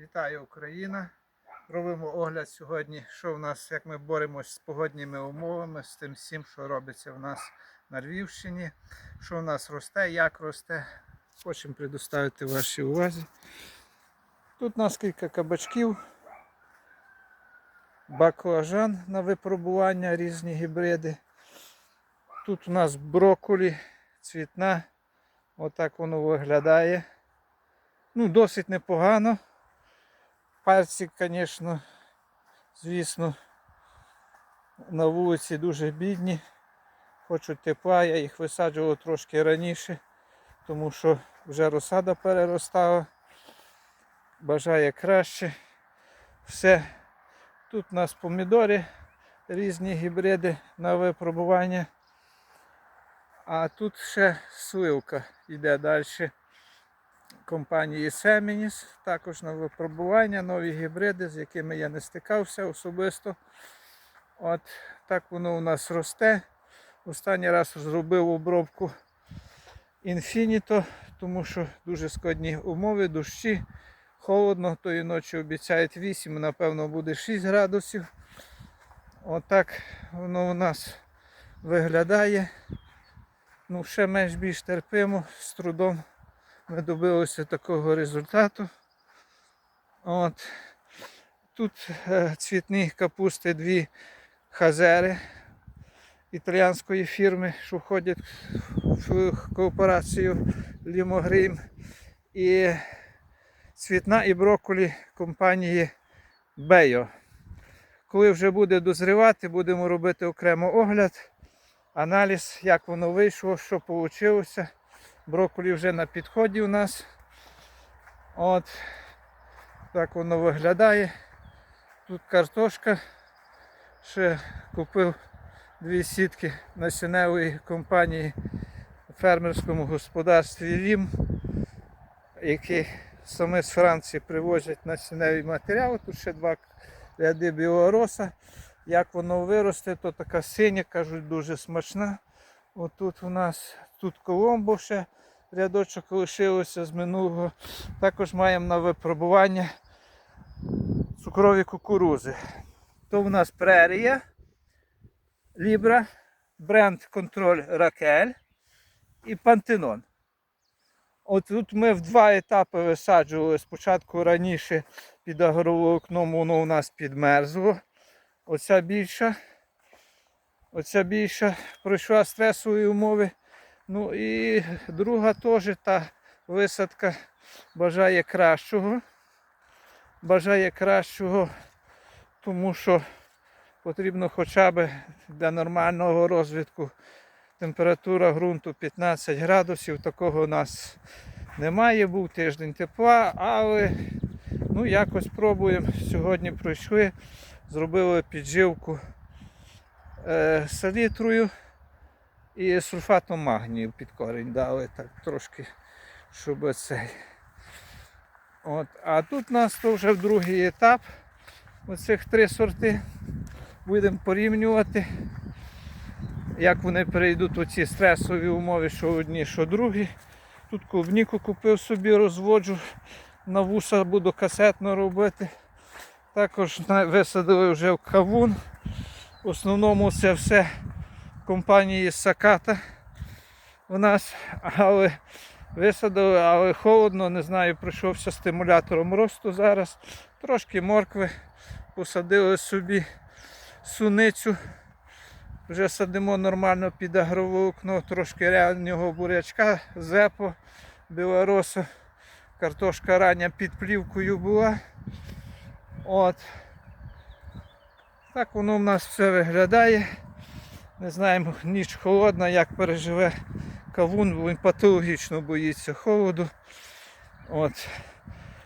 Вітаю Україна! Робимо огляд сьогодні, що в нас, як ми боремось з погодніми умовами, з тим всім, що робиться в нас на Львівщині, що в нас росте, як росте. Хочемо предоставити вашій увазі. Тут у нас кілька кабачків, баклажан на випробування, різні гібриди. Тут у нас брокколі, цвітна. Отак воно виглядає. Ну, досить непогано. Перці, звісно, звісно, на вулиці дуже бідні. Хочуть тепла, я їх висаджував трошки раніше, тому що вже розсада переростала. Бажає краще. Все. Тут у нас помідори, різні гібриди на випробування. А тут ще сливка йде далі компанії Seminis, також на випробування, нові гібриди, з якими я не стикався особисто. От так воно у нас росте. Останній раз зробив обробку Infinito, тому що дуже складні умови, дощі, холодно, тої ночі обіцяють 8, напевно, буде 6 градусів. Отак воно у нас виглядає. Ну, ще менш більш терпимо, з трудом ми добилися такого результату. От. Тут е, цвітні капусти дві хазери італіянської фірми, що входять в кооперацію Лімогрім. І цвітна і брокколі компанії Бейо. Коли вже буде дозрівати, будемо робити окремо огляд, аналіз, як воно вийшло, що вийшло. Брокколі вже на підході у нас. От так воно виглядає. Тут картошка. Ще купив дві сітки насінневої компанії в фермерському господарстві Лім, які саме з Франції привозять насінневий матеріал. Тут ще два ряди білороса. Як воно виросте, то така синя, кажуть, дуже смачна. Отут у нас тут коломбо ще рядочок лишилося з минулого. Також маємо на випробування цукрові кукурузи. То в нас прерія, Libra, бренд контроль Ракель і Пантенон. От тут ми в два етапи висаджували. Спочатку раніше під агроволокном воно у нас підмерзло. Оця більша. Оця більша пройшла стресові умови. Ну і друга теж та висадка бажає кращого. Бажає кращого, тому що потрібно хоча б для нормального розвитку температура ґрунту 15 градусів. Такого у нас немає, був тиждень тепла, але ну якось пробуємо. Сьогодні пройшли, зробили підживку е, салітрою і сульфатом магнію під корінь дали так трошки, щоб цей. От. А тут у нас то вже другий етап. Оцих три сорти. Будемо порівнювати, як вони перейдуть у ці стресові умови, що одні, що другі. Тут клубніку купив собі, розводжу, на вуса буду касетно робити. Також висадили вже в кавун. В основному це все компанії Саката у нас, але висадили, але холодно, не знаю, пройшовся стимулятором росту зараз. Трошки моркви, посадили собі суницю. Вже садимо нормально під агроволокно, трошки раннього бурячка, зепо, білороса. Картошка рання під плівкою була. От. Так воно в нас все виглядає. Не знаємо, ніч холодна, як переживе кавун, бо він патологічно боїться холоду. От.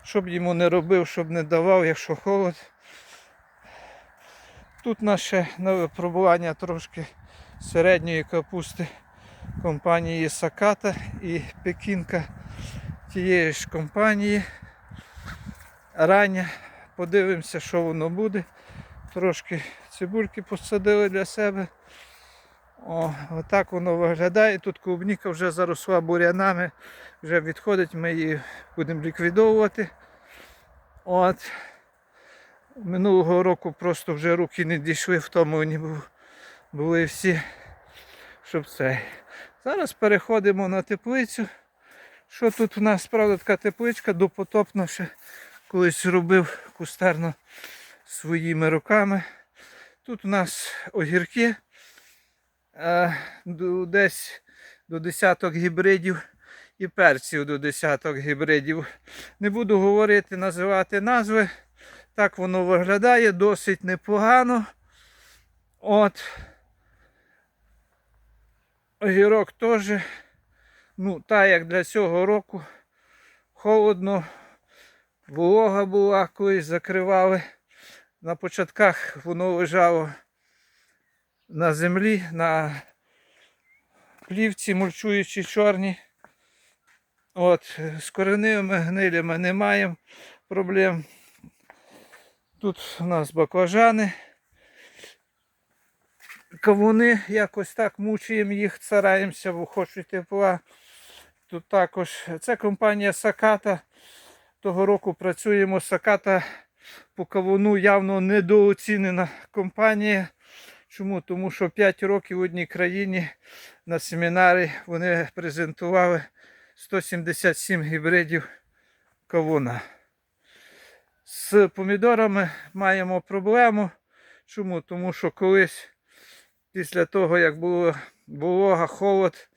Щоб йому не робив, щоб не давав, якщо холод. Тут наше на випробування трошки середньої капусти компанії Саката і Пекінка тієї ж компанії. Рання. Подивимося, що воно буде. Трошки цибульки посадили для себе. О, отак воно виглядає. Тут клубніка вже заросла бурянами, вже відходить, ми її будемо ліквідовувати. От. Минулого року просто вже руки не дійшли, втомлені був- були всі, щоб це. Зараз переходимо на теплицю. Що тут у нас, правда, така тепличка допотопна ще колись робив кустарно своїми руками. Тут у нас огірки, е, десь до десяток гібридів і перців до десяток гібридів. Не буду говорити, називати назви. Так воно виглядає досить непогано. От. Огірок теж. Ну, так як для цього року холодно, волога була, колись закривали. На початках воно лежало на землі, на плівці, мульчуючі чорні. От, з кореневими гнилями не маємо проблем. Тут у нас баклажани. Кавуни якось так мучуємо їх, стараємося, бо хочуть тепла. Тут також це компанія Саката. Того року працюємо. Саката по кавуну явно недооцінена компанія. Чому? Тому що 5 років в одній країні на семінарі вони презентували 177 гібридів кавуна. З помідорами маємо проблему. Чому? Тому що колись після того, як було волога, холод,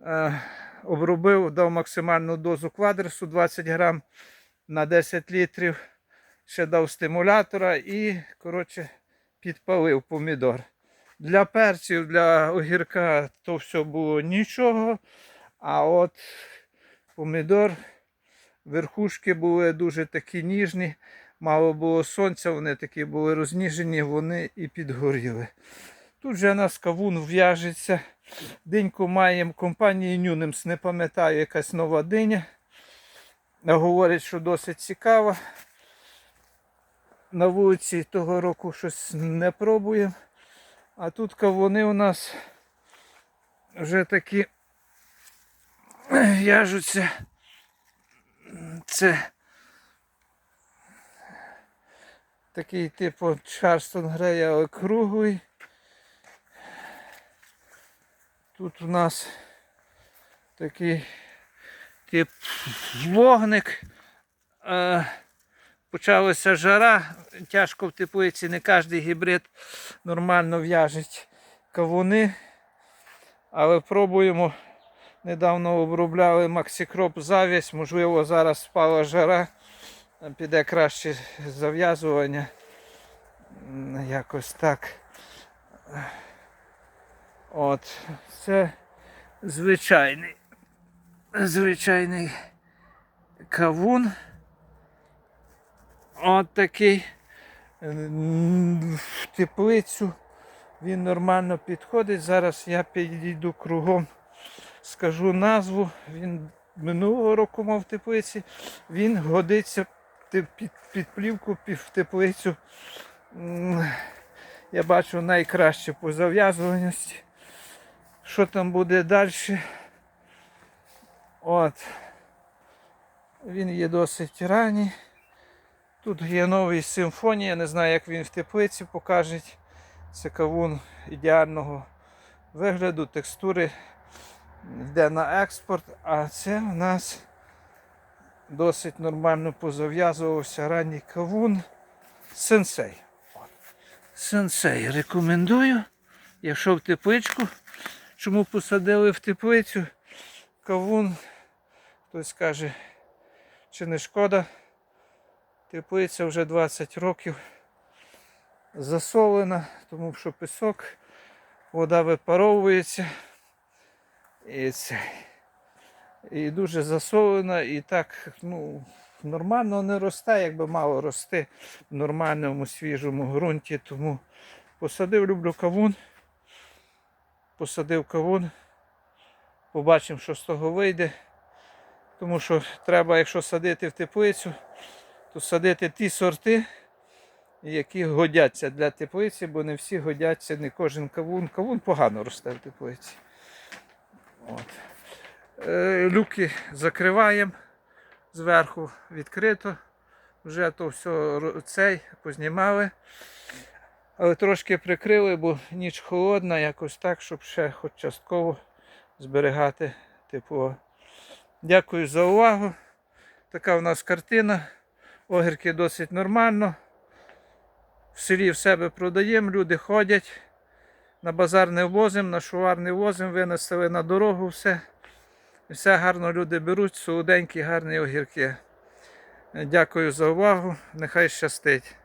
е, обробив, дав максимальну дозу квадресу 20 грам на 10 літрів, ще дав стимулятора і, коротше, підпалив помідор. Для перців, для огірка то все було нічого. А от помідор, верхушки були дуже такі ніжні, мало було сонця, вони такі були розніжені, вони і підгоріли. Тут же нас кавун в'яжеться. Диньку маємо компанії Нюнемс, не пам'ятаю, якась нова диня. Говорять, що досить цікава. На вулиці того року щось не пробуємо. А тут кавуни у нас вже такі в'яжуться. Це такий типу Чарстон Грея, але круглий. Тут у нас такий тип вогник. Почалася жара, тяжко в теплиці, не кожен гібрид нормально в'яжить кавуни. Але пробуємо. Недавно обробляли Максикроп завість, можливо, зараз спала жара, піде краще зав'язування. Якось так. От, це звичайний, звичайний кавун. От такий в теплицю. Він нормально підходить. Зараз я підійду кругом, скажу назву. Він минулого року мав в теплиці. Він годиться під, під плівку під теплицю. Я бачу найкраще по зав'язуваності. Що там буде далі? От. Він є досить ранній. Тут є новий симфонія, не знаю, як він в теплиці покаже. Це кавун ідеального вигляду, текстури йде на експорт, а це у нас досить нормально позав'язувався ранній кавун. Сенсей. Сенсей рекомендую. Якщо в тепличку, чому посадили в теплицю кавун, хтось каже, чи не шкода. Теплиця вже 20 років засолена, тому що пісок, вода випаровується. І, це, і дуже засолена, і так ну, нормально не росте, якби мало рости в нормальному свіжому ґрунті. Тому посадив, люблю кавун. Посадив кавун. Побачимо, що з того вийде. Тому що треба, якщо садити в теплицю, садити ті сорти, які годяться для теплиці, бо не всі годяться, не кожен кавун. Кавун погано росте в теплиці. От. Е, люки закриваємо зверху відкрито. Вже то все цей познімали. Але трошки прикрили, бо ніч холодна, якось так, щоб ще хоч частково зберігати тепло. Дякую за увагу. Така у нас картина. Огірки досить нормально. В селі в себе продаємо, люди ходять. На базар не возимо, на шувар не возимо, винесли на дорогу все. І все гарно люди беруть, солоденькі, гарні огірки. Дякую за увагу. Нехай щастить.